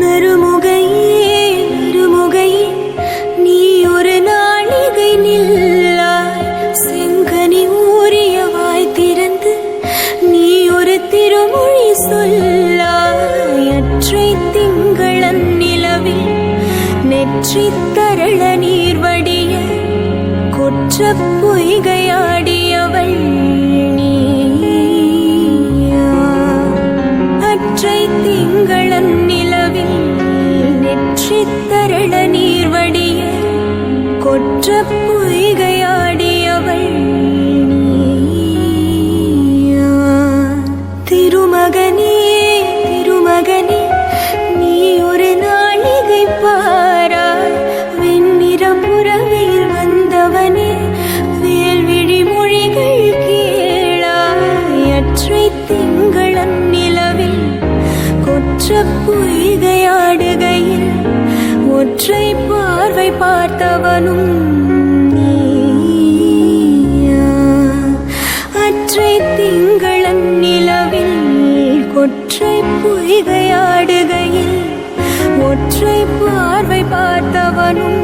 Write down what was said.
நறுமுகையே நறுமுகையே நீ ஒரு நாளிகை நில்லாய். செங்கனி ஊறிய திறந்து நீ ஒரு திருமொழி சொல்லாய். அற்றை திங்களன் நிலவில் நெற்றி தரள நீர் வடிய கொற்ற பொய்கையாடியவள் கொற்ற பொய்கையாடியவள் திருமகனே திருமகனே நீ ஒரு நாளிகை பாராய். வெண்ணிறம் புறவையில் வந்தவனே வேல்விழி மொழிகள் கேளாய். திங்களன் நிலவில் கொற்ற பொய்கையாடுகையில் ஒற்றை பார்வை பார்த்தவனும் அற்றை திங்களன் நிலவில் கொற்றை பொய்கையாடுகையில் ஒற்றை பார்வை பார்த்தவனும்